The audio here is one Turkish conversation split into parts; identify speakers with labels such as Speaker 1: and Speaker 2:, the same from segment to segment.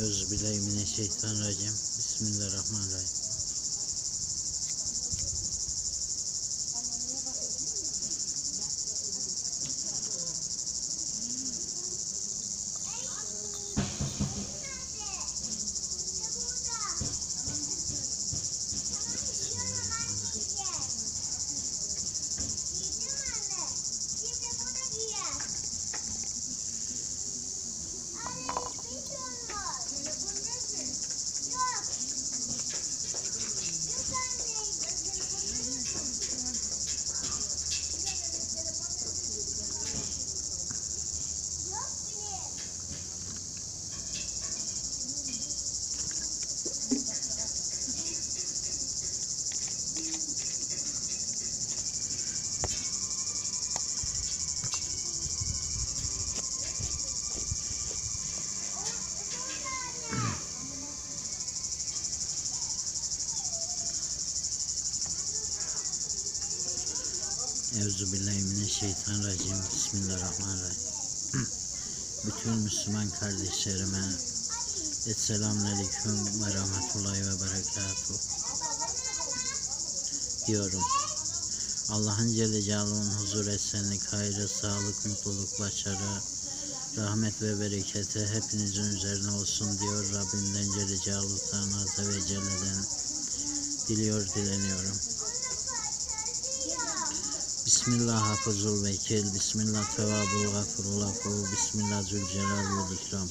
Speaker 1: Euzubillahimineşşeytanirracim. Bismillahirrahmanirrahim. Euzubillahimineşşeytanirracim. Bismillahirrahmanirrahim. Bütün Müslüman kardeşlerime Esselamun Aleyküm ve Rahmetullahi ve Berekatuhu diyorum. Allah'ın Celle Celaluhu'nun huzur esenlik, hayrı, sağlık, mutluluk, başarı, rahmet ve bereketi hepinizin üzerine olsun diyor. Rabbimden Celle Celaluhu'dan Azze ve Celle'den diliyor, dileniyorum. Bismillah hafızul vekil, Bismillah tevabul gafurul afu, Bismillah zülcelal vel ikram.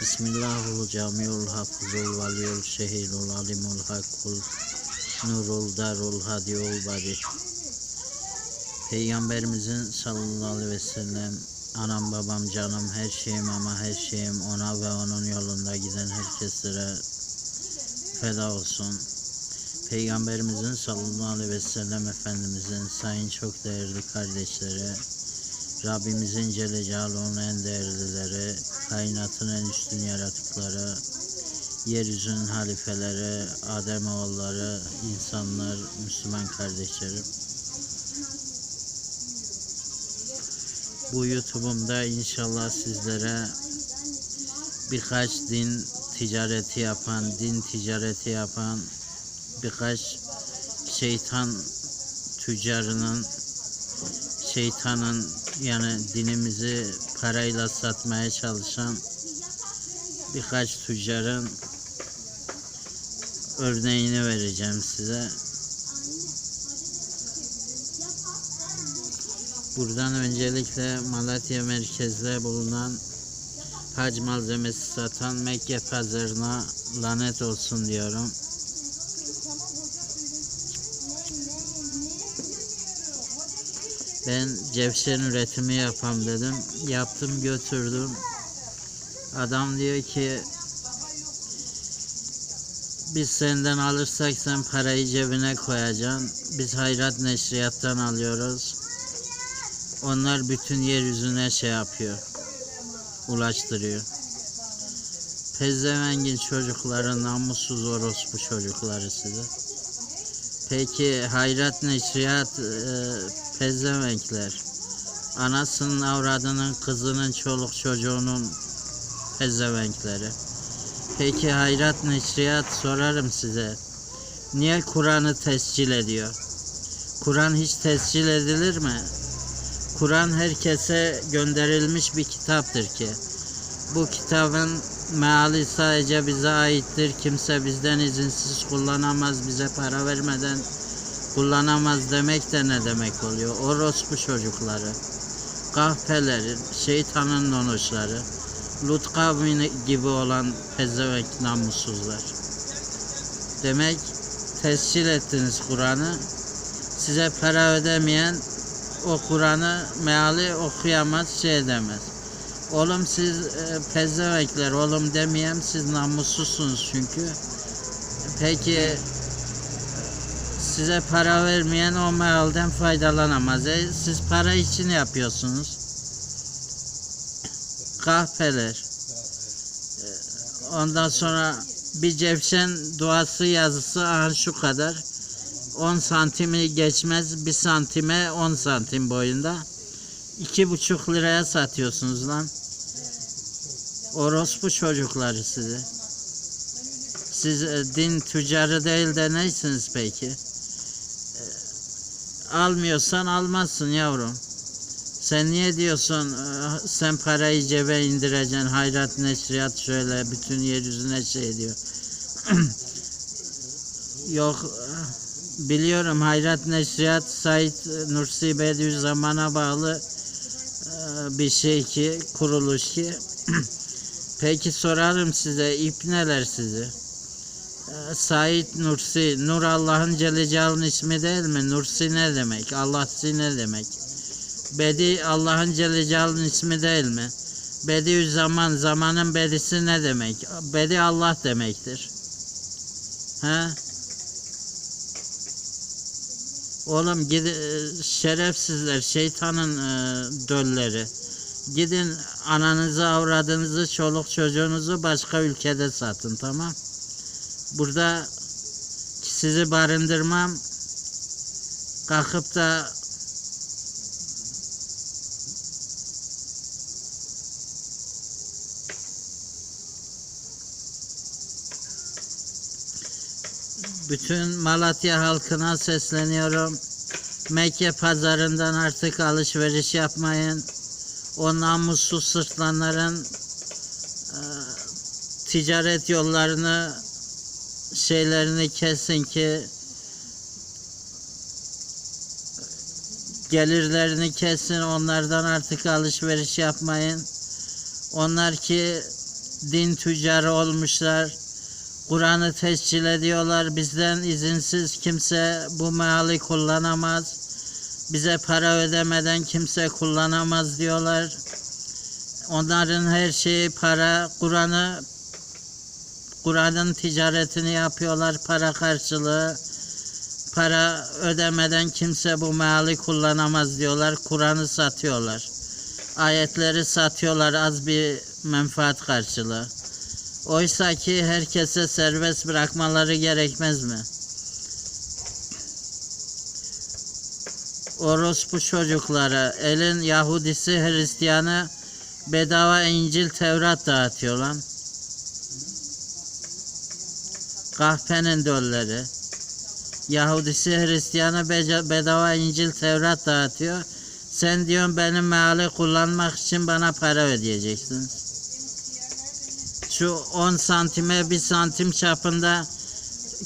Speaker 1: Bismillahul camiul hafızul valiyul şehirul alimul hakkul, nurul darul hadiyul badi. Peygamberimizin sallallahu aleyhi ve sellem, anam babam canım her şeyim ama her şeyim ona ve onun yolunda giden herkeslere feda olsun. Peygamberimizin sallallahu aleyhi ve sellem Efendimizin sayın çok değerli kardeşleri, Rabbimizin Celle Celaluhu'nun en değerlileri, kainatın en üstün yaratıkları, yeryüzünün halifeleri, Adem oğulları, insanlar, Müslüman kardeşlerim. Bu YouTube'umda inşallah sizlere birkaç din ticareti yapan, din ticareti yapan birkaç şeytan tüccarının şeytanın yani dinimizi parayla satmaya çalışan birkaç tüccarın örneğini vereceğim size. Buradan öncelikle Malatya merkezde bulunan hac malzemesi satan Mekke pazarına lanet olsun diyorum. Ben cevşen üretimi yapam dedim. Yaptım götürdüm. Adam diyor ki biz senden alırsak sen parayı cebine koyacaksın. Biz hayrat neşriyattan alıyoruz. Onlar bütün yeryüzüne şey yapıyor. Ulaştırıyor. Pezzevengin çocukları namussuz orospu çocukları size. Peki hayrat neşriyat e, pezevenkler. Anasının avradının kızının çoluk çocuğunun pezevenkleri. Peki hayrat neşriyat sorarım size. Niye Kur'an'ı tescil ediyor? Kur'an hiç tescil edilir mi? Kur'an herkese gönderilmiş bir kitaptır ki. Bu kitabın meali sadece bize aittir. Kimse bizden izinsiz kullanamaz, bize para vermeden kullanamaz demek de ne demek oluyor? Orospu çocukları, kahpeleri, şeytanın nonoşları, Lut kavmi gibi olan pezevenk namussuzlar. Demek tescil ettiniz Kur'an'ı. Size para ödemeyen o Kur'an'ı meali okuyamaz, şey edemez. Oğlum siz e, pezevenkler, oğlum demeyeyim siz namussuzsunuz çünkü. Peki size para vermeyen o mealden faydalanamaz. E, siz para için yapıyorsunuz. Kahpeler. E, Ondan sonra bir cevşen duası yazısı aha şu kadar. 10 santimi geçmez. Bir santime 10 santim boyunda. İki buçuk liraya satıyorsunuz lan. Orospu çocukları sizi. Siz e, din tüccarı değil de neysiniz peki? Almıyorsan almazsın yavrum. Sen niye diyorsun e, sen parayı cebe indireceksin hayrat neşriyat şöyle bütün yeryüzüne şey diyor. Yok e, biliyorum hayrat neşriyat Said Nursi Bediüzzaman'a bağlı e, bir şey ki kuruluş ki Peki sorarım size ip neler sizi? Ee, Said Nursi, Nur Allah'ın Celle Celaluhu'nun ismi değil mi? Nursi ne demek? Allah'si ne demek? Bedi Allah'ın Celle Celaluhu'nun ismi değil mi? Bediüzzaman, zamanın bedisi ne demek? Bedi Allah demektir. He? Oğlum gidi şerefsizler, şeytanın e, dölleri. Gidin ananızı, avradınızı, çoluk çocuğunuzu başka ülkede satın tamam? Burada sizi barındırmam. Kalkıp da bütün Malatya halkına sesleniyorum. Mekke pazarından artık alışveriş yapmayın o namussuz sırtlanların e, ticaret yollarını şeylerini kesin ki gelirlerini kesin onlardan artık alışveriş yapmayın. Onlar ki din tüccarı olmuşlar. Kur'an'ı tescil ediyorlar. Bizden izinsiz kimse bu meali kullanamaz. Bize para ödemeden kimse kullanamaz diyorlar. Onların her şeyi para, Kur'an'ı Kur'an'ın ticaretini yapıyorlar para karşılığı. Para ödemeden kimse bu meali kullanamaz diyorlar. Kur'an'ı satıyorlar. Ayetleri satıyorlar az bir menfaat karşılığı. Oysa ki herkese serbest bırakmaları gerekmez mi? orospu çocukları, elin Yahudisi, Hristiyanı bedava İncil, Tevrat dağıtıyor lan. Kahpenin dölleri. Yahudisi, Hristiyanı beca- bedava İncil, Tevrat dağıtıyor. Sen diyorsun benim meali kullanmak için bana para ödeyeceksin. Şu 10 santime 1 santim çapında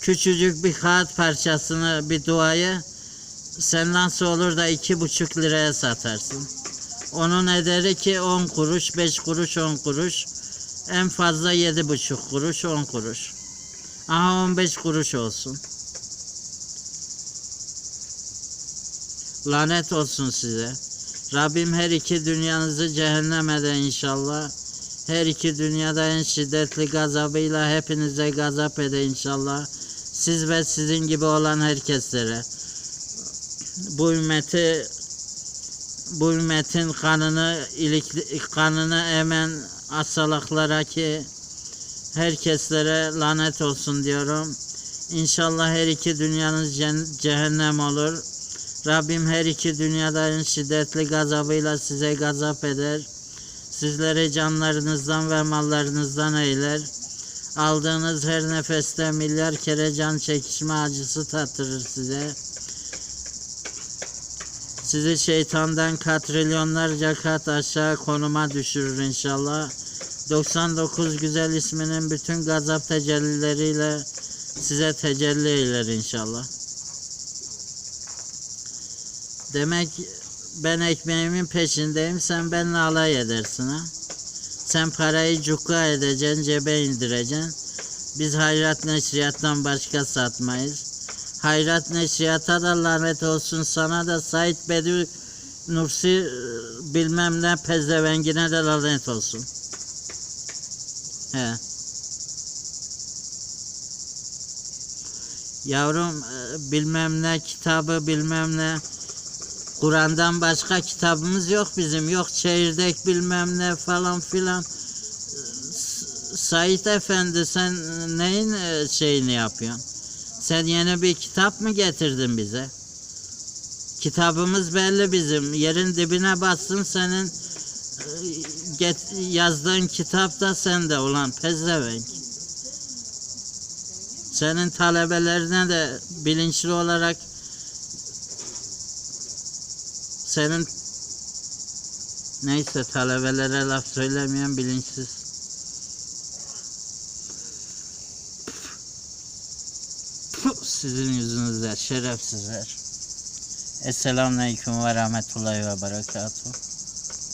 Speaker 1: küçücük bir kağıt parçasını bir duayı sen nasıl olur da iki buçuk liraya satarsın? Onun ederi ki 10 kuruş, 5 kuruş, 10 kuruş. En fazla yedi buçuk kuruş, 10 kuruş. Aha 15 kuruş olsun. Lanet olsun size. Rabbim her iki dünyanızı cehennem ede inşallah. Her iki dünyada en şiddetli gazabıyla hepinize gazap ede inşallah. Siz ve sizin gibi olan herkeslere bu ümmeti bu ümmetin kanını ilikli, kanını emen asalaklara ki herkeslere lanet olsun diyorum. İnşallah her iki dünyanız cehennem olur. Rabbim her iki dünyada en şiddetli gazabıyla size gazap eder. Sizleri canlarınızdan ve mallarınızdan eyler. Aldığınız her nefeste milyar kere can çekişme acısı tattırır size. Sizi şeytandan katrilyonlarca kat aşağı konuma düşürür inşallah. 99 güzel isminin bütün gazap tecellileriyle size tecelli eyler inşallah. Demek ben ekmeğimin peşindeyim sen benimle alay edersin ha. Sen parayı cukka edeceksin cebe indireceksin. Biz hayrat neşriyattan başka satmayız. Hayrat Neşriyat'a da lanet olsun sana da Said Bediü Nursi e, bilmem ne pezevengine de lanet olsun. He. Yavrum e, bilmem ne kitabı bilmem ne Kur'an'dan başka kitabımız yok bizim. Yok çeyirdek bilmem ne falan filan. S- Said Efendi sen neyin e, şeyini yapıyorsun? Sen yeni bir kitap mı getirdin bize? Kitabımız belli bizim. Yerin dibine bassın senin e, get, yazdığın kitapta sen de ulan pezevenk. Senin talebelerine de bilinçli olarak senin neyse talebelere laf söylemeyen bilinçsiz. Sizin yüzünüzden şerefsizler. Esselamu Aleyküm ve Rahmetullahi ve Berekatuhu.